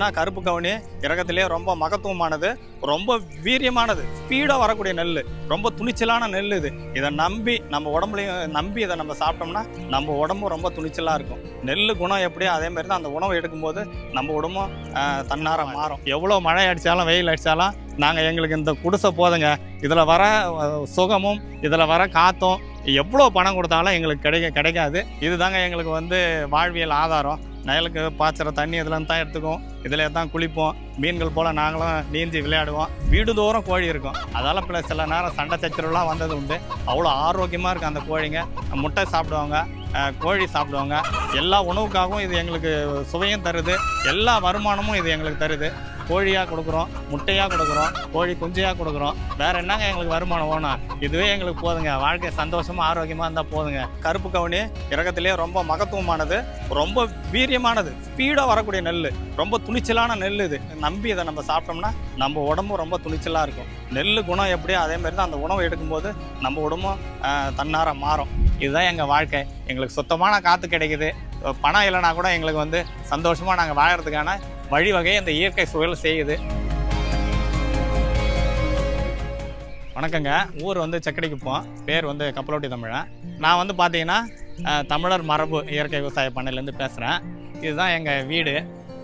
நான் கருப்பு கவுனி இறக்கத்திலே ரொம்ப மகத்துவமானது ரொம்ப வீரியமானது ஸ்பீடாக வரக்கூடிய நெல் ரொம்ப துணிச்சலான நெல் இது. இதை நம்பி நம்ம உடம்புலையும் நம்பி இதை நம்ம சாப்பிட்டோம்னா நம்ம உடம்பும் ரொம்ப துணிச்சலாக இருக்கும். நெல் குணம் எப்படியோ அதே மாதிரி தான் அந்த உணவு எடுக்கும்போது நம்ம உடம்பும் தன்னார மாறும். எவ்வளோ மழை அடித்தாலும் வெயில் அடித்தாலும் நாங்கள் எங்களுக்கு இந்த குடிசை போதுங்க. இதில் வர சுகமும் இதில் வர காற்றும் எவ்வளோ பணம் கொடுத்தாலும் எங்களுக்கு கிடைக்க கிடைக்காது. இதுதாங்க எங்களுக்கு வந்து வாழ்வியல் ஆதாரம். நயலுக்கு பாய்ச்சிற தண்ணி இதில் தான் எடுத்துக்கும் இதில் தான் குளிப்போம். மீன்கள் போல் நாங்களும் நீந்தி விளையாடுவோம். வீடு தோறும் கோழி இருக்கும். அதால் பிள்ளை சில நேரம் சண்டை சச்சரவுலாம் வந்தது உண்டு. அவ்வளோ ஆரோக்கியமாக இருக்கும் அந்த கோழிங்க. முட்டை சாப்பிடுவாங்க கோழி சாப்பிடுவாங்க. எல்லா உணவுக்காகவும் இது எங்களுக்கு சுவையும் தருது. எல்லா வருமானமும் இது எங்களுக்கு தருது. கோழியாக கொடுக்குறோம் முட்டையாக கொடுக்குறோம் கோழி குஞ்சையாக கொடுக்குறோம். வேற என்னங்க எங்களுக்கு வருமானம் ஓனா? இதுவே எங்களுக்கு போதுங்க. வாழ்க்கை சந்தோஷமா ஆரோக்கியமாக இருந்தால் போதுங்க. கருப்பு கவுனி இறக்கத்திலே ரொம்ப மகத்துவமானது ரொம்ப வீரியமானது. ஸ்பீடாக வரக்கூடிய நெல் ரொம்ப துணிச்சலான நெல் இது. நம்பி இதை நம்ம சாப்பிட்டோம்னா நம்ம உடம்பும் ரொம்ப துணிச்சலாக இருக்கும். நெல் குணம் எப்படியோ அதே மாதிரி தான். அந்த உணவை எடுக்கும்போது நம்ம உடம்பும் தன்னார மாறும். இதுதான் எங்கள் வாழ்க்கை. எங்களுக்கு சுத்தமான காற்று கிடைக்குது. பணம் இல்லைனா கூட எங்களுக்கு வந்து சந்தோஷமாக நாங்கள் வாழறதுக்கான வழிவகை அந்த இயற்கை சூழல் செய்யுது. வணக்கங்க. ஊர் வந்து செக்கடிக்குப்போம் பேர் வந்து கப்பலோட்டி தமிழன். நான் வந்து பார்த்தீங்கன்னா தமிழர் மரபு இயற்கை விவசாய பண்ணையிலேருந்து பேசுகிறேன் இதுதான் எங்கள் வீடு.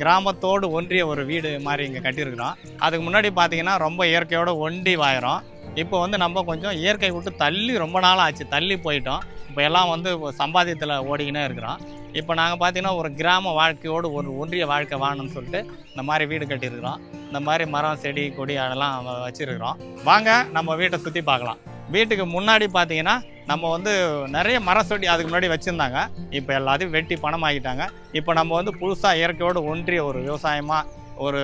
கிராமத்தோடு ஒன்றிய ஒரு வீடு மாதிரி இங்கே கட்டியிருக்கிறோம். அதுக்கு முன்னாடி பார்த்தீங்கன்னா ரொம்ப இயற்கையோடு ஒண்டி வாயிறோம். இப்போ வந்து நம்ம கொஞ்சம் இயற்கை விட்டு தள்ளி ரொம்ப நாள் ஆச்சு. தள்ளி போயிட்டோம். இப்போ எல்லாம் வந்து சம்பாத்தியத்தில் ஓடிக்கினே இருக்கிறோம் இப்போ நாங்கள் பார்த்தீங்கன்னா ஒரு கிராம வாழ்க்கையோடு ஒரு ஒன்றிய வாழ்க்கை வாழணும்னு சொல்லிட்டு இந்த மாதிரி வீடு கட்டியிருக்கிறோம். இந்த மாதிரி மரம் செடி கொடி அதெல்லாம் வச்சுருக்கிறோம். வாங்க நம்ம வீட்டை சுற்றி பார்க்கலாம். வீட்டுக்கு முன்னாடி பார்த்தீங்கன்னா நம்ம வந்து நிறைய மரம் செடி அதுக்கு முன்னாடி வச்சுருந்தாங்க. இப்போ எல்லாத்தையும் வெட்டி பணம் ஆகிட்டாங்க இப்போ நம்ம வந்து புதுசாக இயற்கையோடு ஒன்றிய ஒரு விவசாயமாக ஒரு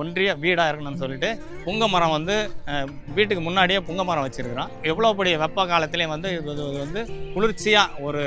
ஒன்றிய வீடாக இருக்கணும்னு சொல்லிட்டு புங்க மரம் வந்து வீட்டுக்கு முன்னாடியே புங்க மரம் வச்சுருக்கிறோம். எவ்வளோ பெரிய வெப்ப காலத்துலேயும் வந்து இது வந்து குளிர்ச்சியாக ஒரு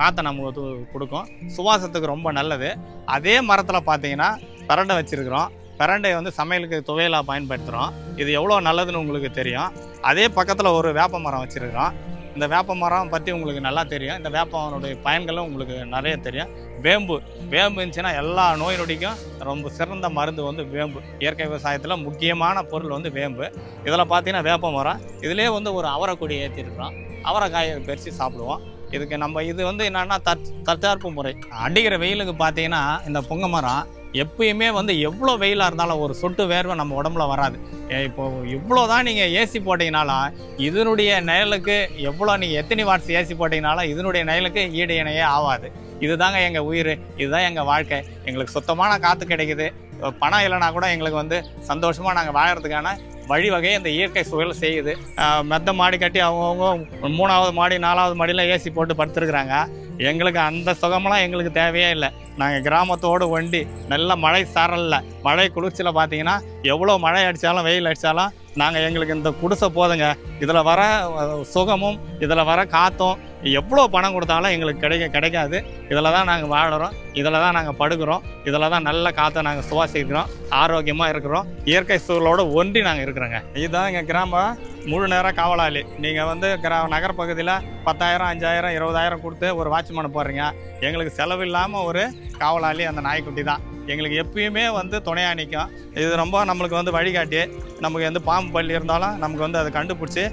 காற்றை நமக்கு கொடுக்கும். சுவாசத்துக்கு ரொம்ப நல்லது. அதே மரத்தில் பார்த்தீங்கன்னா பரண்டை வச்சுருக்குறோம். பிரண்டையை வந்து சமையலுக்கு துவையலாக பயன்படுத்துகிறோம் இது எவ்வளோ நல்லதுன்னு உங்களுக்கு தெரியும். அதே பக்கத்தில் ஒரு வேப்ப மரம் வச்சுருக்கிறோம். இந்த வேப்ப மரம் பற்றி உங்களுக்கு நல்லா தெரியும். இந்த வேப்பனுடைய பயன்களும் உங்களுக்கு நிறைய தெரியும். வேம்பு வேம்பு இருந்துச்சுன்னா எல்லா நோய் நொடிக்கும் ரொம்ப சிறந்த மருந்து வந்து வேம்பு. இயற்கை விவசாயத்தில் முக்கியமான பொருள் வந்து வேம்பு. இதில் பார்த்தீங்கன்னா வேப்ப மரம். இதுலேயே வந்து ஒரு அவரைக்கொடி ஏற்றிருக்கிறோம் அவரைக்காயை பறித்து சாப்பிடுவோம். இதுக்கு நம்ம இது வந்து என்னென்னா தற் தற்சார்பு முறை. அடிக்கிற வெயிலுக்கு பார்த்தீங்கன்னா இந்த பொங்க மரம் எப்பயுமே வந்து எவ்வளோ வெயிலாக இருந்தாலும் ஒரு சொட்டு வேர்வை நம்ம உடம்புல வராது. இப்போ இவ்வளோ தான் நீங்கள் ஏசி போட்டிங்கனாலும் இதனுடைய நிழலுக்கு எவ்வளோ நீங்கள் எத்தனை வாட்ஸ் ஏசி போட்டிங்கனாலும் இதனுடைய நிழலுக்கு ஈடு இணையே ஆகாது இதுதாங்க எங்கள் உயிர் இதுதான் எங்கள் வாழ்க்கை. எங்களுக்கு சுத்தமான காற்று கிடைக்குது. பணம் இல்லைனா கூட எங்களுக்கு வந்து சந்தோஷமாக நாங்கள் வாழறதுக்கான வழிவகை இந்த இயற்கை சூழல் செய்யுது. மெத்த மாடி கட்டி அவங்கவுங்க மூணாவது மாடி நாலாவது மாடியில் ஏசி போட்டு படுத்துருக்குறாங்க. எங்களுக்கு அந்த சுகமெல்லாம் எங்களுக்கு தேவையே இல்லை. நாங்கள் கிராமத்தோடு ஒண்டி நல்ல மழை சாரலில் மழை குளிர்ச்சியில் பார்த்தீங்கன்னா எவ்வளோ மழை அடித்தாலும் வெயில் அடித்தாலும் நாங்கள் எங்களுக்கு இந்த குடிசை போதுங்க. இதில் வர சுகமும் இதில் வர காற்றும் எவ்வளோ பணம் கொடுத்தாலும் எங்களுக்கு கிடைக்க கிடைக்காது. இதில் தான் நாங்கள் வாழறோம். இதில் தான் நாங்கள் படுக்கிறோம். இதில் தான் நல்ல காற்றை நாங்கள் சுவாசிக்கிறோம். ஆரோக்கியமாக இருக்கிறோம். இயற்கை சூழலோட ஒன்றி நாங்கள் இருக்கிறோங்க. இதுதான் எங்கள் கிராமம். முழு நேரம் காவலாளி. நீங்கள் வந்து கிரா நகரப்பகுதியில் பத்தாயிரம் அஞ்சாயிரம் இருபதாயிரம் கொடுத்து ஒரு வாட்ச்மேனை போடுறீங்க. எங்களுக்கு செலவு இல்லாமல் ஒரு காவலாளி அந்த நாய்க்குட்டி தான். எங்களுக்கு எப்பயுமே வந்து துணையாக நிற்கும். இது ரொம்ப நம்மளுக்கு வந்து வழிகாட்டி. நமக்கு வந்து பாம்பு பள்ளி இருந்தாலும் நமக்கு வந்து அதை கண்டுபிடிச்சி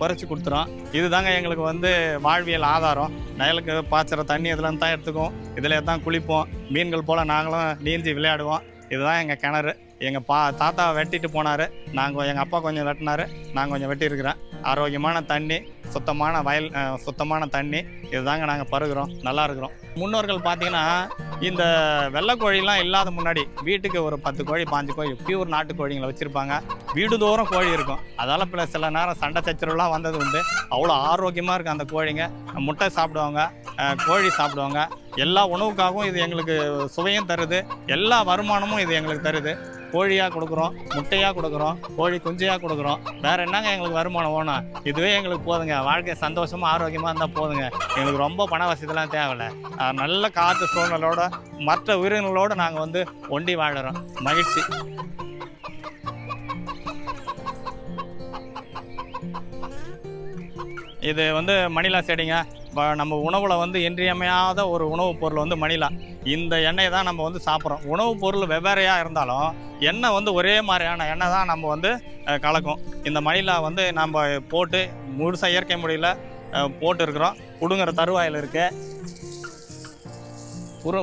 குறைச்சி கொடுத்துரும். இதுதாங்க எங்களுக்கு வந்து வாழ்வியல் ஆதாரம். நயலுக்கு பாய்ச்சிற தண்ணி இதில் தான் எடுத்துக்குவோம். இதில் தான் குளிப்போம். மீன்கள் போல் நாங்களும் நீந்தி விளையாடுவோம். இதுதான் எங்கள் கிணறு. எங்கள் பா தாத்தா வெட்டிட்டு போனார். நாங்கள் எங்கள் அப்பா கொஞ்சம் வெட்டினார். நாங்கள் கொஞ்சம் வெட்டியிருக்கிறேன். ஆரோக்கியமான தண்ணி சுத்தமான வயல் சுத்தமான தண்ணி. இதுதாங்க நாங்கள் பருகிறோம். நல்லா இருக்கிறோம். முன்னோர்கள் பார்த்தீங்கன்னா இந்த வெள்ளைக்கோழிலாம் இல்லாத முன்னாடி வீட்டுக்கு ஒரு பத்து கோழி பாஞ்சு கோழி பியூர் நாட்டு கோழிங்களை வச்சுருப்பாங்க. வீடு தோறும் கோழி இருக்கும். அதால் பிள்ளை சில நேரம் சண்டை சச்சரவுலாம் வந்தது உண்டு. அவ்வளோ ஆரோக்கியமாக இருக்கும் அந்த கோழிங்க. முட்டை சாப்பிடுவாங்க கோழி சாப்பிடுவாங்க. எல்லா உணவுக்காகவும் இது எங்களுக்கு சுவையும் தருது. எல்லா வருமானமும் இது எங்களுக்கு தருது. கோழியாக கொடுக்குறோம் முட்டையாக கொடுக்குறோம் கோழி குஞ்சையாக கொடுக்குறோம். வேறு என்னங்க எங்களுக்கு வருமானம் வேணும் இதுவே எங்களுக்கு போதுங்க. வாழ்க்கை சந்தோஷமாக ஆரோக்கியமாக இருந்தால் போதுங்க. எங்களுக்கு ரொம்ப பண வசதிலாம் தேவையில்ல. நல்ல காற்று சூழ்நிலோட மற்ற உயிரினங்களோடு நாங்கள் வந்து ஒண்டி வாழறோம். மகிழ்ச்சி. இது வந்து மணிலா செடிங்க. நம்ம உணவில் வந்து இன்றியமையாத ஒரு உணவுப் பொருள் வந்து மணிலா. இந்த எண்ணெய் தான் நம்ம வந்து சாப்பிட்றோம். உணவுப் பொருள் வெவ்வேறையாக இருந்தாலும் எண்ணெய் வந்து ஒரே மாதிரியான எண்ணெய் தான் நம்ம வந்து கலக்கும். இந்த மணிலா வந்து நம்ம போட்டு முழுசாக இயற்கை முறையில் போட்டு இருக்கிறோம் பிடுங்குற தருவாயில் இருக்குது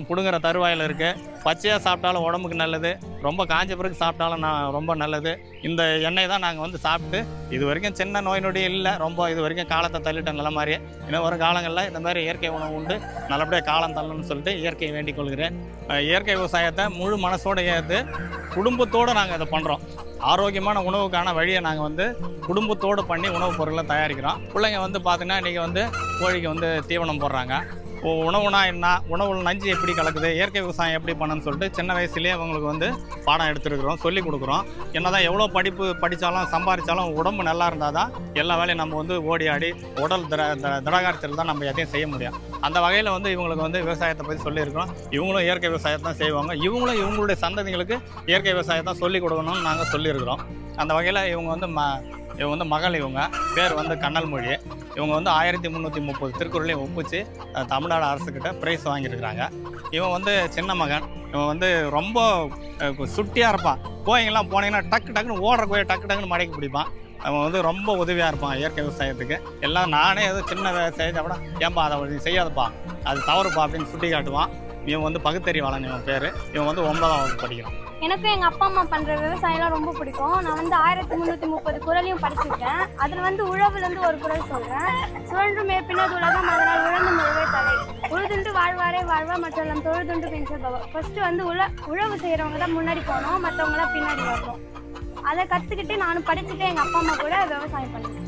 புடுங்குற தருவாயில் இருக்குது பச்சையாக சாப்பிட்டாலும் உடம்புக்கு நல்லது. ரொம்ப காஞ்ச பிறகு சாப்பிட்டாலும் நான் ரொம்ப நல்லது. இந்த எண்ணெய் தான் நாங்கள் வந்து சாப்பிட்டு இது வரைக்கும் சின்ன நோய் நொடி இல்லை. ரொம்ப இது வரைக்கும் காலத்தை தள்ளிட்டோம் நல்ல மாதிரியே இன்னும் வரும் காலங்களில் இந்த மாதிரி இயற்கை உணவு உண்டு. நல்லபடியாக காலம் தள்ளணும்னு சொல்லிட்டு இயற்கையை வேண்டிக் கொள்கிறேன். இயற்கை விவசாயத்தை முழு மனசோடு ஏற்று குடும்பத்தோடு நாங்கள் இதை பண்ணுறோம் ஆரோக்கியமான உணவுக்கான வழியை நாங்கள் வந்து குடும்பத்தோடு பண்ணி உணவுப் பொருளை தயாரிக்கிறோம். பிள்ளைங்க வந்து பார்த்தீங்கன்னா இன்றைக்கி வந்து கோழிக்கு வந்து தீவனம் போடுறாங்க. உணவுனா என்ன? உணவுல நஞ்சு எப்படி கலக்குது? இயற்கை விவசாயம் எப்படி பண்ணணும்னு சொல்லிட்டு சின்ன வயசுலேயே அவங்களுக்கு வந்து பாடம் எடுத்துருக்குறோம் சொல்லி கொடுக்குறோம். என்ன தான் எவ்வளோ படிப்பு படித்தாலும் சம்பாதிச்சாலும் உடம்பு நல்லா இருந்தால் தான் எல்லா வேலையும் நம்ம வந்து ஓடி ஆடி உடல் திட த- திடகாரத்தில் தான் நம்ம எதையும் செய்ய முடியும். அந்த வகையில் வந்து இவங்களுக்கு வந்து விவசாயத்தை பற்றி சொல்லியிருக்கிறோம். இவங்களும் இயற்கை விவசாயத்தை தான் செய்வாங்க. இவங்களும் இவங்களுடைய சந்ததிகளுக்கு இயற்கை விவசாயத்தை சொல்லி கொடுக்கணும்னு நாங்கள் சொல்லியிருக்கிறோம். அந்த வகையில் இவங்க வந்து ம இவங்க வந்து மகள் இவங்க பேர் வந்து கண்ணல் மொழி. இவங்க வந்து ஆயிரத்தி முந்நூற்றி முப்பது திருக்குறளையும் ஒப்பிச்சு தமிழ்நாடு அரசுக்கிட்ட ப்ரைஸ் வாங்கியிருக்கிறாங்க. இவன் வந்து சின்ன மகன். இவன் வந்து ரொம்ப சுட்டியாக இருப்பான். கோயிங்கெல்லாம் போனீங்கன்னா டக்கு டக்குன்னு ஓடுற கோயில் டக்கு டக்குன்னு மடைக்கு பிடிப்பான். அவன் வந்து ரொம்ப உதவியாக இருப்பான் இயற்கை விவசாயத்துக்கு. எல்லாம் நானே ஏதோ சின்ன வே- கூட ஏன்பா அதை நீ செய்யாதப்பா அது தவறுப்பா அப்படின்னு சுட்டி காட்டுவான் இவன் வந்து பகுத்தறிவாளன் இவன் பேர். இவன் வந்து ஒன்பதாம் வகுப்பு படிக்கிறான். எனக்கும் எங்கள் அப்பா அம்மா பண்ணுற விவசாயம்லாம் ரொம்ப பிடிக்கும். நான் வந்து ஆயிரத்தி முந்நூற்றி முப்பது குரலையும் படிச்சிருக்கேன். அதில் வந்து உழவுலேருந்து ஒரு குரல் சொல்கிறேன் சுழன்று மேற்பினது உலகம் அதனால் உழந்து முழுவே தலை. உழுதுண்டு வாழ்வாரே வாழ்வா மற்றெல்லாம் தொழுதுண்டு பென்சல் பவா. ஃபஸ்ட்டு வந்து உழ உழவு செய்கிறவங்க தான் முன்னாடி போகணும் மற்றவங்களாம் பின்னாடி வரணும். அதை கற்றுக்கிட்டு நானும் படிச்சுட்டு எங்கள் அப்பா அம்மா கூட விவசாயம் பண்ணுவேன்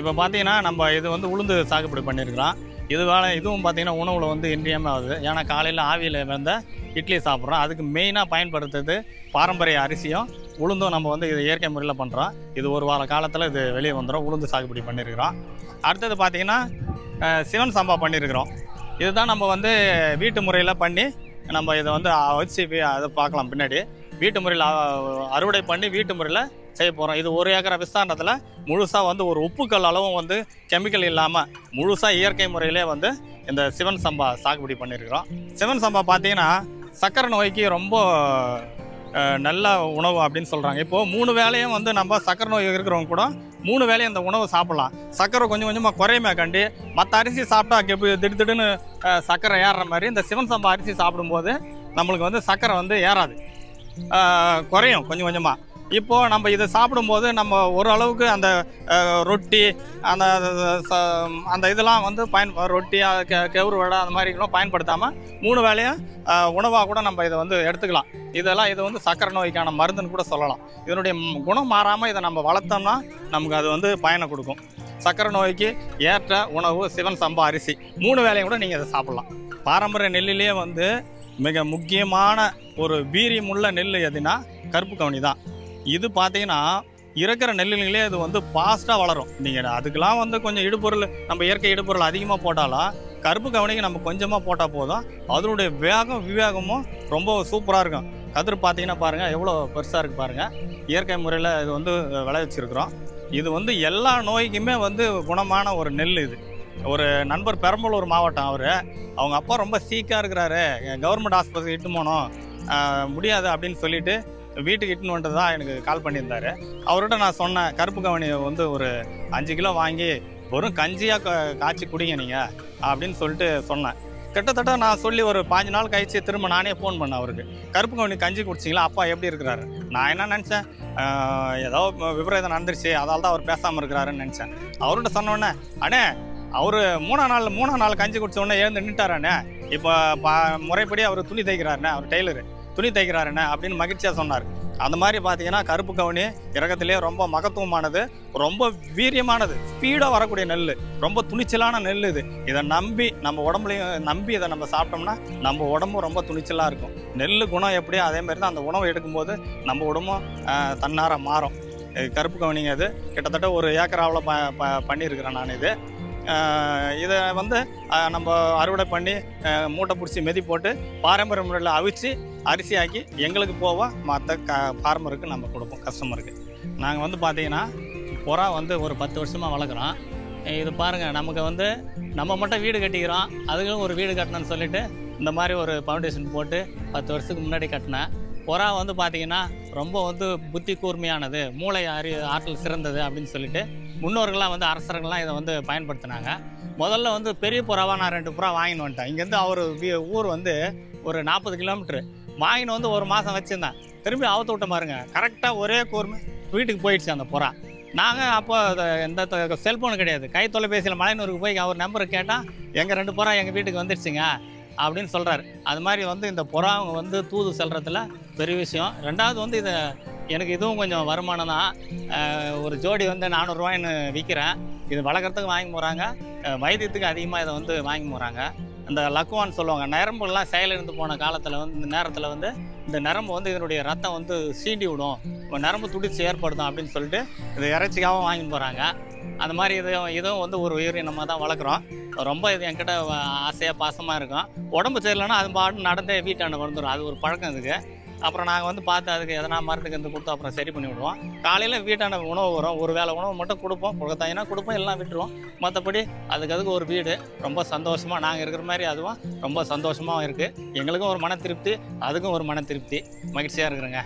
இப்போ பார்த்தீங்கன்னா நம்ம இது வந்து உளுந்து சாகுபடி பண்ணியிருக்கிறோம். இது வேலை இதுவும் பார்த்தீங்கன்னா உணவில் வந்து இன்றியமாகுது ஏன்னா காலையில் ஆவியில் வந்த இட்லி சாப்பிட்றோம். அதுக்கு மெயினாக பயன்படுத்துறது பாரம்பரிய அரிசியும் உளுந்தும் நம்ம வந்து இது இயற்கை முறையில் பண்ணுறோம் இது ஒரு வார காலத்தில் இது வெளியே வந்துடும் உளுந்து சாகுபடி பண்ணியிருக்கிறோம் அடுத்தது பார்த்திங்கன்னா சிவன் சம்பா பண்ணியிருக்கிறோம் இதுதான் நம்ம வந்து வீட்டு முறையில் பண்ணி நம்ம இதை வந்து வச்சு அதை பார்க்கலாம் பின்னாடி. வீட்டு முறையில் அறுவடை பண்ணி வீட்டு முறையில் செய்ய போகிறோம் இது ஒரு ஏக்கரை விஸ்தாரணத்தில் முழுசாக வந்து ஒரு உப்புக்கல் அளவும் வந்து கெமிக்கல் இல்லாமல் முழுசாக இயற்கை முறையிலே வந்து இந்த சிவன் சம்பா சாகுபடி பண்ணியிருக்கிறோம் சிவன் சம்பா பார்த்தீங்கன்னா சக்கரை நோய்க்கு ரொம்ப நல்ல உணவு அப்படின்னு சொல்கிறாங்க இப்போது மூணு வேளையும் வந்து நம்ம சக்கரை நோய் இருக்கிறவங்க கூட மூணு வேளையும் இந்த உணவு சாப்பிட்லாம். சக்கரை கொஞ்சம் கொஞ்சமாக குறையுமே கண்டி மற்ற அரிசி சாப்பிட்டா கெப்பு திடு திடுன்னு சக்கரை ஏறுற மாதிரி இந்த சிவன் சம்பா அரிசி சாப்பிடும்போது நம்மளுக்கு வந்து சக்கரை வந்து ஏறாது. குறையும் கொஞ்சம் கொஞ்சமாக இப்போது நம்ம இதை சாப்பிடும்போது நம்ம ஓரளவுக்கு அந்த ரொட்டி அந்த அந்த இதெல்லாம் வந்து பயன் ரொட்டி கெ கெவுரு வடை அந்த மாதிரிலாம் பயன்படுத்தாமல் மூணு வேலையும் உணவாக கூட நம்ம இதை வந்து எடுத்துக்கலாம். இதெல்லாம் இது வந்து சக்கரை நோய்க்கான மருந்துன்னு கூட சொல்லலாம். இதனுடைய குணம் மாறாமல் இதை நம்ம வளர்த்தோம்னா நமக்கு அது வந்து பயனை கொடுக்கும். சக்கரை நோய்க்கு ஏற்ற உணவு சிவன் சம்பா அரிசி. மூணு வேலையும் கூட நீங்கள் இதை சாப்பிட்லாம். பாரம்பரிய நெல்லிலேயே வந்து மிக முக்கியமான ஒரு வீரியமுள்ள நெல் எதுனா கருப்பு கவனி தான். இது பார்த்தீங்கன்னா இருக்கிற நெல்லுங்களே இது வந்து ஃபாஸ்ட்டாக வளரும். நீங்கள் அதுக்கெலாம் வந்து கொஞ்சம் இடுபொருள் நம்ம இயற்கை இடுபொருள் அதிகமாக போட்டாலும் கருப்பு கவனிக்கு நம்ம கொஞ்சமாக போட்டால் போதும். அதனுடைய வேகம் விவேகமும் ரொம்ப சூப்பராக இருக்கும். கதிர் பார்த்தீங்கன்னா பாருங்கள் எவ்வளோ பெருசாக இருக்குது பாருங்கள் இயற்கை முறையில் இது வந்து விளைவிச்சிருக்கிறோம் இது வந்து எல்லா நோய்க்குமே வந்து குணமான ஒரு நெல் இது. ஒரு நண்பர் பெரம்பலூர் மாவட்டம் அவர். அவங்க அப்பா ரொம்ப சீக்காக இருக்கிறாரு. கவர்மெண்ட் ஆஸ்பத்திரி இட்டு போனோம். முடியாது அப்படின்னு சொல்லிட்டு வீட்டுக்கு இட்டுன்னு வந்துட்டு தான் எனக்கு கால் பண்ணியிருந்தாரு. அவர்கிட்ட நான் சொன்னேன் கருப்பு கவனி வந்து ஒரு அஞ்சு கிலோ வாங்கி வெறும் கஞ்சியாக காய்ச்சி குடிங்க நீங்கள் அப்படின்னு சொல்லிட்டு சொன்னேன். கிட்டத்தட்ட நான் சொல்லி ஒரு பாஞ்சு நாள் கழிச்சு திரும்ப நானே ஃபோன் பண்ணேன் அவருக்கு. கருப்பு கவனி கஞ்சி குடிச்சிங்களா? அப்பா எப்படி இருக்கிறாரு? நான் என்ன நினச்சேன் ஏதோ விபரீதம் நடந்துருச்சு. அதால தான் அவர் பேசாமல் இருக்கிறாருன்னு நினச்சேன். அவர்கிட்ட சொன்னோடனே அண்ணே அவர் மூணா நாள் மூணா நாள் கஞ்சி குடிச்ச உடனே எழுந்து நின்ட்டாராண்ணே இப்போ பா முறைப்படி அவர் துணி தைக்கிறாருண்ணே அவர் டெய்லரு. துணி தைக்கிறாருண்ணே அப்படின்னு மகிழ்ச்சியாக சொன்னார். அந்த மாதிரி பார்த்தீங்கன்னா கருப்பு கவுனி இறக்கத்திலே ரொம்ப மகத்துவமானது ரொம்ப வீரியமானது ஸ்பீடாக வரக்கூடிய நெல் ரொம்ப துணிச்சலான நெல் இது. இதை நம்பி நம்ம உடம்புலையும் நம்பி இதை நம்ம சாப்பிட்டோம்னா நம்ம உடம்பும் ரொம்ப துணிச்சலாக இருக்கும். நெல் குணம் எப்படியோ அதே மாதிரி தான் அந்த உணவு எடுக்கும்போது நம்ம உடம்பும் தன்னார மாறும். இது கருப்பு கவனிங்க அது கிட்டத்தட்ட ஒரு ஏக்கராவில் ப ப பண்ணியிருக்கிறேன் நான் இது. இதை வந்து நம்ம அறுவடை பண்ணி மூட்டை பிடிச்சி மெதி போட்டு பாரம்பரிய முறையில் அவிச்சு அரிசியாக்கி எங்களுக்கு போவோம் மற்ற க ஃபார்மருக்கு நம்ம கொடுப்போம் கஸ்டமருக்கு நாங்கள் வந்து பார்த்தீங்கன்னா புறா வந்து ஒரு பத்து வருஷமாக வளர்க்குறோம். இது பாருங்கள் நமக்கு வந்து நம்ம மட்டும் வீடு கட்டிக்கிறோம் அதுக்கும் ஒரு வீடு கட்டணும்னு சொல்லிட்டு இந்த மாதிரி ஒரு ஃபவுண்டேஷன் போட்டு பத்து வருஷத்துக்கு முன்னாடி கட்டினேன் புறா வந்து பார்த்தீங்கன்னா ரொம்ப வந்து புத்தி கூர்மையானது மூளை அறி ஆற்றல் சிறந்தது அப்படின்னு சொல்லிட்டு முன்னோர்கள்லாம் வந்து அரசர்கள்லாம் இதை வந்து பயன்படுத்தினாங்க. முதல்ல வந்து பெரிய புறாவாக நான் ரெண்டு புறா வாங்கின்னு வந்துட்டேன். இங்கேருந்து அவர் வீ- ஊர் வந்து ஒரு நாற்பது கிலோமீட்ரு வாங்கின்னு வந்து ஒரு மாதம் வச்சுருந்தேன். திரும்பி அவத்து விட்ட பாருங்க கரெக்டாக ஒரே கூர்மை. வீட்டுக்கு போயிடுச்சு அந்த புறா. நாங்கள் அப்போ எந்த செல்ஃபோன் கிடையாது. கை தொலைபேசியில் மலையனூருக்கு போய் அவர் நம்பரை கேட்டால் எங்கள் ரெண்டு புறா எங்கள் வீட்டுக்கு வந்துடுச்சுங்க அப்படின்னு சொல்கிறாரு அது மாதிரி வந்து இந்த புறாவங்க வந்து தூது செல்றதுல பெரிய விஷயம். ரெண்டாவது வந்து இதை எனக்கு இதுவும் கொஞ்சம் வருமானம் தான். ஒரு ஜோடி வந்து நானூறுரூவாயின்னு விற்கிறேன் இது வளர்க்குறதுக்கு வாங்கி போகிறாங்க வைத்தியத்துக்கு அதிகமாக இதை வந்து வாங்கி போகிறாங்க இந்த லக்குவான்னு சொல்லுவாங்க. நரம்புலாம் செயலிழந்து போன காலத்தில் வந்து இந்த நேரத்தில் வந்து இந்த நரம்பு வந்து இதனுடைய ரத்தம் வந்து சீண்டி விடும். நரம்பு துடிச்சு ஏற்படுத்தும் அப்படின்னு சொல்லிட்டு இது இறைச்சிக்காகவும் வாங்கி போகிறாங்க அந்த மாதிரி இதுவும் இதுவும் வந்து ஒரு உயிரினமாக தான் வளர்க்குறோம். ரொம்ப இது என்கிட்ட ஆசையாக பாசமாக இருக்கும். உடம்பு சரியில்லைன்னா அது பாட்டு நடந்தே வீட்டாண்ட வந்துடும் அது ஒரு பழக்கம் இதுக்கு. அப்புறம் நாங்கள் வந்து பார்த்து அதுக்கு எதனா மருந்துக்கு வந்து கொடுத்து அப்புறம் சரி பண்ணி விடுவோம். காலையில் வீட்டான உணவு வரும். ஒரு வேளை உணவு மட்டும் கொடுப்போம். கொடுத்தாங்கன்னா கொடுப்போம். எல்லாம் விட்டுருவோம். மற்றபடி அதுக்கு அதுக்கு ஒரு வீடு. ரொம்ப சந்தோஷமாக நாங்கள் இருக்கிற மாதிரி அதுவும் ரொம்ப சந்தோஷமாகவும் இருக்குது எங்களுக்கும் ஒரு மன திருப்தி அதுக்கும் ஒரு மன திருப்தி. மகிழ்ச்சியாக இருக்கிறேங்க.